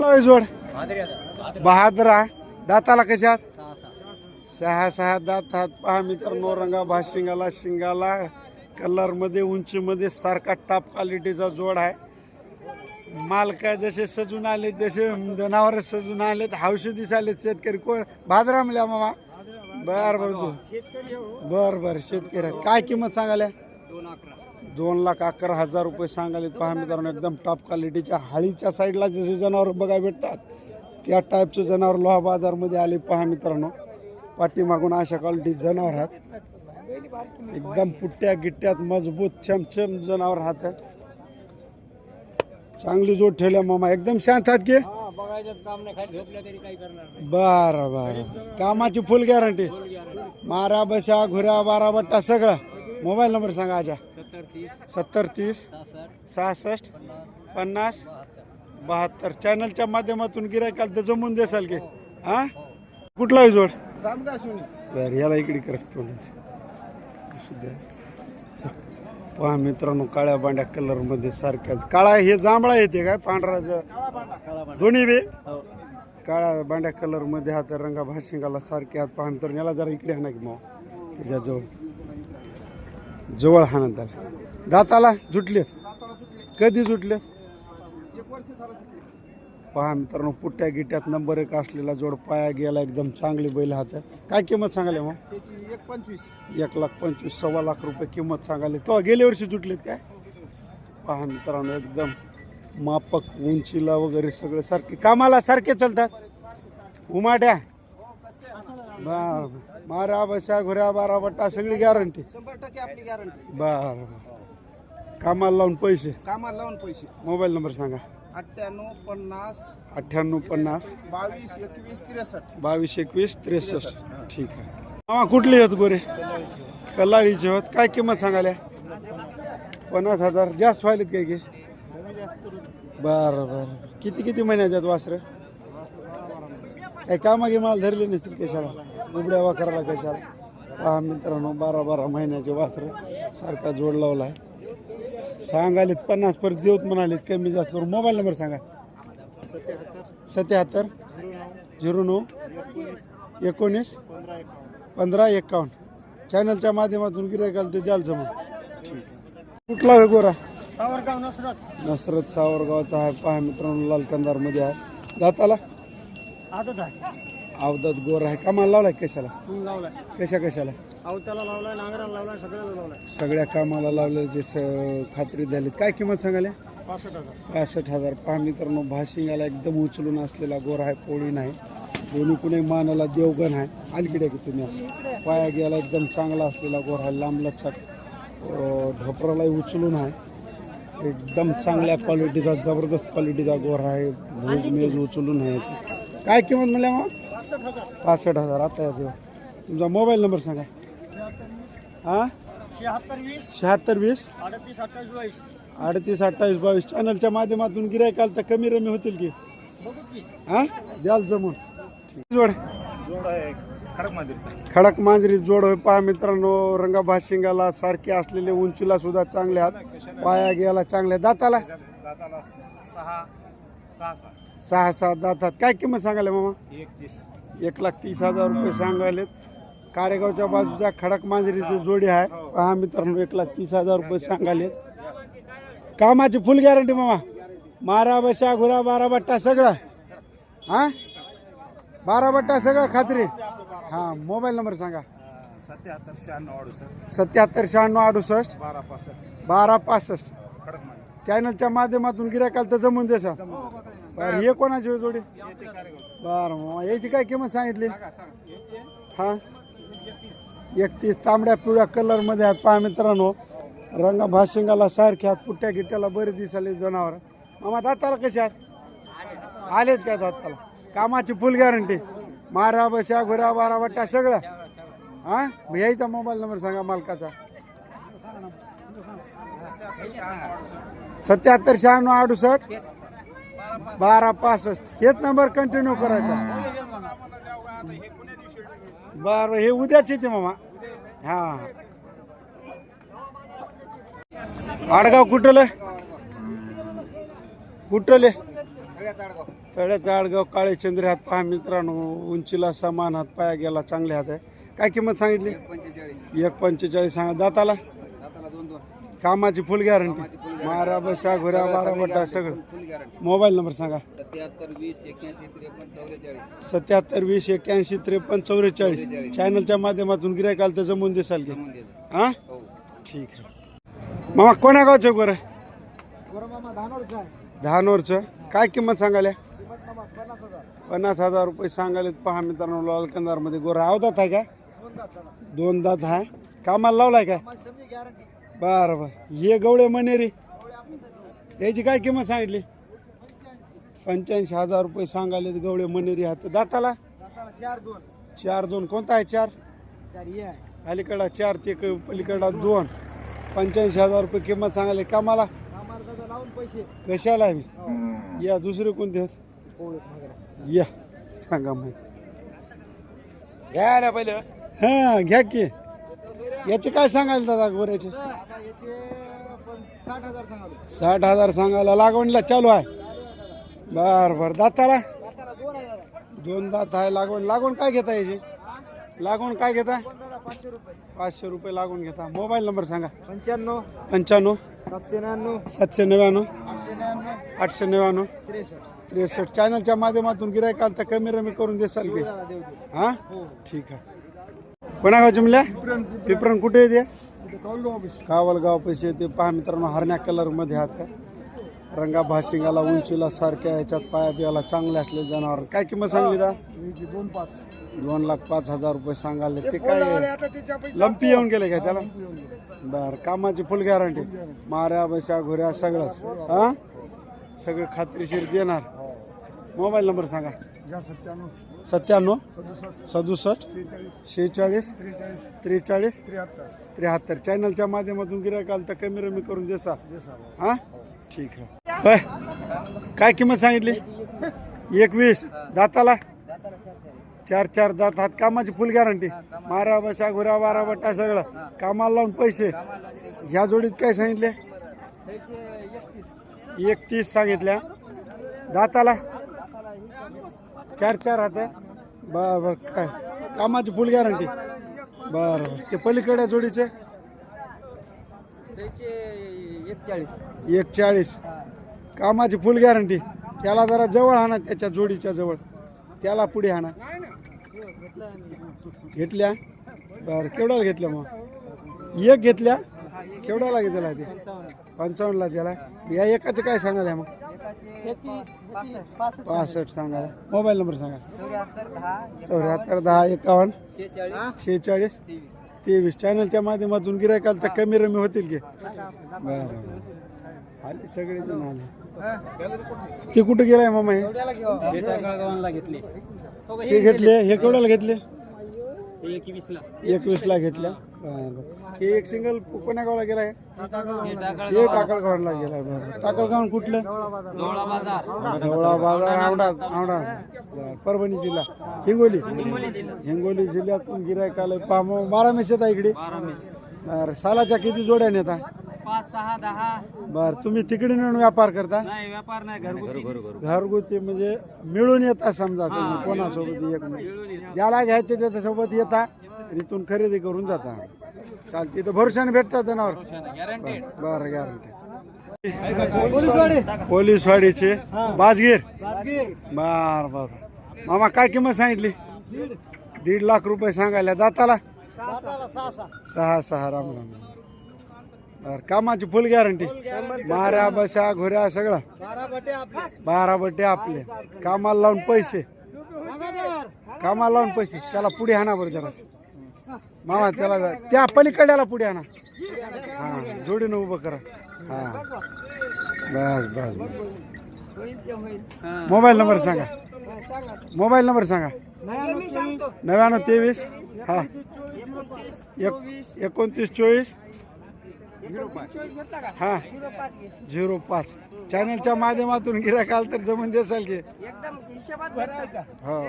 लावाय जोड. बहादरा दाताला कशात? सहा सहा. दात हात पहा मित्रांनो रंगा भाशिंगाला शिंगाला. कलरमध्ये उंचीमध्ये सारखा टॉप क्वालिटीचा जोड आहे. मालका जसे सजून आले तसे जनावर सजून आलेत हौशी दिसाले शेतकरी. कोण? भादरामल्या मामा. बर बर तू. बर बर शेतकरी आहेत. काय किंमत सांगाल्या दोन दोन लाख अकरा हजार रुपये सांगायला पहा मित्रांनो एकदम टॉप क्वालिटीच्या हाळीच्या साईडला जसे जनावर बघायला भेटतात त्या टाईपचे जनावर लोहा बाजारमध्ये आले पहा मित्रांनो. पाठीमागून अशा क्वालिटी जनावर आहेत. एकदम पुट्ट्या गिट्ट्यात मजबूत छमछम जनावर आहेत चांगली जोड ठेवल्या मामा एकदम शांत आहेत की? बरं बरं. कामाची फुल गॅरंटी मारा बशा घुऱ्या बारा बट्टा सगळं. मोबाईल नंबर सांगा आजा. सत्तर तीस. सहासष्ट. पन्नास. बहात्तर. चॅनलच्या माध्यमातून गिरायकाल तर जमून देसाल की? हा. कुठला आहे जोड? बरं याला इकडे करत पहा मित्रांनो काळ्या बांड्या कलरमध्ये सारख्याच. काळा हे जांभळा येते काय पांढरा दोन्ही बे? काळ्या बांड्या कलरमध्ये हात रंगा भाशिंगाला सारखे हात पहा मित्रांनो याला जरा इकडे हाणा की मग. त्याच्याजवळ. जवळ हाणा त्याला. दाताला जुटलेत कधी जुटलेत पहा मित्रांनो पुट्ट्या गिट्यात नंबर एक असलेला जोड पाया गेला एकदम चांगली बैल हात काय किंमत सांगाले मग? त्याची एक पंचवीस. एक लाख पंचवीस सव्वा लाख रुपये किंमत सांगाले तो गेल्या वर्षी जुटलेत काय? पहा मित्रांनो एकदम मापक उंचीला वगैरे सगळे सारखे. कामाला सारखे चालतात? उमाट्या? बर. मारा बशा घुऱ्या बारा बट्टा सगळी गॅरंटी शंभर टक्के आपली गॅरंटी बर. कामाला लावून पैसे? कामाला लावून पैसे. मोबाईल नंबर सांगा. अठ्ठ्याण्णव पन्नास अठ्ठ्याण्णव पन्नास. बावीस एकवीस त्रेसष्ट. बावीस एकवीस त्रेसष्ट. ठीक आहे. मामा कुठली आहेत गोरे कल्लाळीचे होत काय किंमत सांगाल्या पन्नास हजार. जास्त व्हायलेत काय की? बरं बरं. किती किती महिन्याचे आहेत वासरं? काय कामागे माल धरले नसतील कशाला? उबड्या वाकराला कशाला? पहा मित्रांनो बारा बारा महिन्याचे वासरं सारखा जोड लावला आहे सांगालेत पन्नास परत देऊत म्हणालेत कमी जास्त करून. मोबाईल नंबर सांगा. सत्याहत्तर झिरो नऊ एकोणीस पंधरा एकावन्न. चॅनलच्या माध्यमातून गिरायकाला ते द्याल जमून. कुठला आहे गोरा? सावरगाव नसरत. नसरत सावरगावचा आहे. पहा मित्रांनो लाल कंदारमध्ये आहे. आहे. अवदात गोर आहे. कामाला लावलाय कशाला? लावलाय. कशा कशाला? अवताला लावलाय नांगराला लावलाय सगळ्याला लावलाय. सगळ्या कामाला लावले जे स- खात्री झाली. काय किंमत सांगाले पासष्ट हजार. पासष्ट हजार. पहा मित्रांनो भाशिंगाला एकदम उचलून असलेला गोर आहे पोळी नाही. दोन्ही कुणी मानाला देवगण आहे. अलीकडे की तुम्ही? असं पाया गेला एकदम चांगला असलेला गोर आहे लांब लचक. अं, ढोपरालाही उचलून आहे. एकदम चांगल्या क्वालिटीचा जबरदस्त क्वालिटीचा गोर आहे. भूज मेज उचलून आहे. काय किंमत म्हणल्या मग? पासष्ट हजार. आता येतो. तुमचा मोबाईल नंबर सांगा. हां? शहात्तर वीस. शहात्तर वीस? अडतीस अठ्ठावीस बावीस. अडतीस अठ्ठावीस बावीस. चॅनलच्या माध्यमातून गिरायकाल तर कमी रमी होतील की? बघू की. हा? द्याल जमून. जोड. जोड आहे खडक मांजरी जोड होय. पहा मित्रांनो रंगा भाशिंगाला सारखे असलेले उंचीला सुद्धा चांगले हात. पाया गेला चांगल्या दाताला? दाताला सहा सहा सहा. सहा सात दातात काय किंमत सांगायला मामा? एकतीस. एक लाख तीस हजार रुपये सांगायलेत. कारेगावच्या बाजूच्या खडक मांजरीची जोडी आहे. पहा मित्रांनो एक लाख तीस हजार रुपये सांगायलेत. कामाची फुल गॅरंटी मामा. मारा बशा घुरा बारा बट्टा सगळं. हा? बारा बट्टा सगळं खात्री. हा मोबाईल नंबर सांगा. सत्याहत्तर शहाण्णव अडुसष्ट. सत्याहत्तर शहाण्णव अडुसष्ट बारा पासष्ट. बारा पासष्ट चॅनलच्या माध्यमातून गिरायकाल तर जमून देसा बरं हे कोणाची होय जोडी? बरं मग याची काय किंमत सांगितली? हा? एकतीस तांबड्या पिवळ्या कलरमध्ये आहेत. पहा मित्रांनो रंगा भाशिंगाला सारख्या आहेत. पुट्ट्या गिट्ट्याला बरे दिसाले जनावर. मामा दाताला कसे आहेत? आलेत काय दाताला? कामाची फुल गॅरंटी मारा बशा घुरा बारा बट्टा सगळं हा? मग यायचा मोबाईल नंबर सांगा मालकाचा. सत्याहत्तर शहाण्णव अडुसष्ट. बारा पासष्ट. हेच नंबर कंटिन्यू करायचा. बरं हे उद्याच येते मामा. हा. आडगाव कुठलं कुठले तळ्याचा आडगाव काळे चंद्र हात पहा मित्रांनो. उंचीला समान हात पाया गेला चांगले हात आहे. काय किंमत सांगितली? एक पंचेचाळीस सांगा. दाताला? कामाची फुल गॅरंटी मारा बशा घुऱ्या बारा बट्टा सगळं. मोबाईल नंबर सांगा. सत्याहत्तर वीस एक्क्याऐंशी त्रेपन्न चौवेचाळीस. सत्याहत्तर वीस एक्क्याऐंशी त्रेपन्न चौवेचाळीस. चॅनलच्या माध्यमातून गिरायकाल तर जमून देसाल की हा? हो. ठीक आहे. मामा कोण्या गावचं बरं धानोरचं. काय किंमत सांगायला पन्नास हजार रुपये सांगायला पहा मित्रांनो लाल कंदारमध्ये गोरा. अवदात आहे काय दोन दात आहे. कामाला लावलाय काय बरं बरं. हे गवळे मनेरी याची काय किंमत सांगितली? पंच्याऐंशी हजार रुपये सांगायले गवळे मनेरी हात दाताला? चार दोन. चार दोन. कोणता आहे चार? चार ये आहे. अलीकडा चार ते क- पलीकडा दोन. पंच्याऐंशी हजार रुपये किंमत सांगायला. कामाला? कामाला दादा लावून पैसे. कशाला हवी या दुसरे कोणते आहेत? या. सांगा माहिती घ्यायला पहिलं. हां घ्या की. याचे काय सांगायला दादा गोऱ्याचे? साठ हजार सांगायला लागवणीला चालू आहे. बर बर. दाताला? दोन दात आहे लागवण. लागवण काय घेता याची? लागवण काय घेता? पाचशे रुपये. लागून घेता. मोबाईल नंबर सांगा. पंच्याण्णव. पंच्याण्णव. सातशे नव्याण्णव. सातशे नव्याण्णव. आठशे नव्याण्णव. त्रेसष्ट. त्रेसष्ट. चॅनलच्या माध्यमातून गिरायकाल तर कमी रमी करून देसाल की देऊ हा? ठीक आहे. कोणा गावची म्हणल्या पिपरण कुठे? येते कावलगाव पैसे ते पहा मित्रांनो हरण्या कलरमध्ये हात रंगा भाशिंगाला उंचीला सारख्या याच्यात पाया बियाला चांगले असले जनावर. काय किंमत सांगली दा? दोन पाच दोन लाख पाच हजार रुपये सांगाले. ते काय लंपी येऊन गेले काय त्याला? बर कामाची फुल गॅरंटी माऱ्या बशा घुऱ्या सगळंच. हा? सगळं खात्रीशीर देणार. मोबाईल नंबर सांगा. घ्या सत्त्याण्णव. सत्त्याण्णव सदुसष्ट शेहेचाळीस त्रेचाळीस त्र्याहत्तर. चॅनलच्या माध्यमातून गिरायकाल तर कमी रमी करून देसा हा? ठीक आहे. काय किंमत सांगितली? एकवीस. दाताला? चार चार दात हात. कामाची फुल गॅरंटी मारा बशा घुरा बारा बट्टा सगळं. कामाला लावून पैसे. ह्या जोडीत काय सांगितले? एकतीस. सांगितल्या. दाताला? चार चार हात. आहे बर बर काय? कामाची फुल गॅरंटी बर बर. ते पलीकडे जोडीचे? एक चाळीस कामाची फुल गॅरंटी त्याला जरा जवळ आणा त्याच्या जोडीच्या जवळ. त्याला पुढे आणा. घेतल्या? बर केवढ्याला घेतल्या मग? एक घेतल्या? केवढ्याला घेतला ते पंचावन्नला त्याला. या एकाचं काय सांगायला मग? पासष्ट. सांगायला मोबाईल नंबर सांगा. चौऱ्याहत्तर दहा एकावन्न. शेहेचाळीस. तेवीस. चॅनलच्या माध्यमातून गिरायकाल तर कमी रमी होतील की? बरं आले सगळे जण आले. ते कुठे गेलाय मामा हे? हे घेतले? हे केवढ्याला घेतले? एकवीसला. एकवीसला घेतल्या. बरं हे एक सिंगल कोण्या गावाला गेलाय हे टाकळ हे टाकळगावला गेलाय बरं. टाकळगाव कुठलं? जवळा बाजार. जवळा बाजार आवडा आवडा. बरं, परभणी जिल्हा. हिंगोली? हिंगोली जिल्ह्यातून गिरायक आलंय. पहा मग बारा मेस येता इकडे बरं सालाच्या किती जोड्या नेता? पाच सहा दहा. बर तुम्ही तिकडे नेऊन व्यापार करता? नाही व्यापार नाही घरगुती. घरगुती म्हणजे मिळून येता समजा तुम्ही कोणासोबत एक मिळून. ज्याला घ्यायचे त्याच्यासोबत येता आणि इथून खरेदी करून जाता. चालते तर भरोशाने भेटतात जनावर. गॅरंटेड बरं गॅरंटी पोलीसवाडीचे. बाजगीर. बर बर. मामा काय किंमत सांगितली? दीड. लाख रुपये सांगायला. दाताला? सहा सहा. राम राम. बर कामाची फुल गॅरंटी माऱ्या बशा घोऱ्या सगळं. बारा बट्टे आपले. कामाला लावून पैसे. कामाला लावून पैसे. त्याला पुढे आणा बरं जरा. मामा त्याला त्या पलीकड्याला पुढे आणा. हा जोडीनं उभं करा. हा. बस बस बस. मोबाईल नंबर सांगा. मोबाईल नंबर सांगा. नव्याण्णव तेवीस. हा. एक एकोणतीस चोवीस. हा. झिरो पाच चॅनलच्या माध्यमातून गिरायक आलं तर जमून देसाल की. एकदम हिशेबात हो.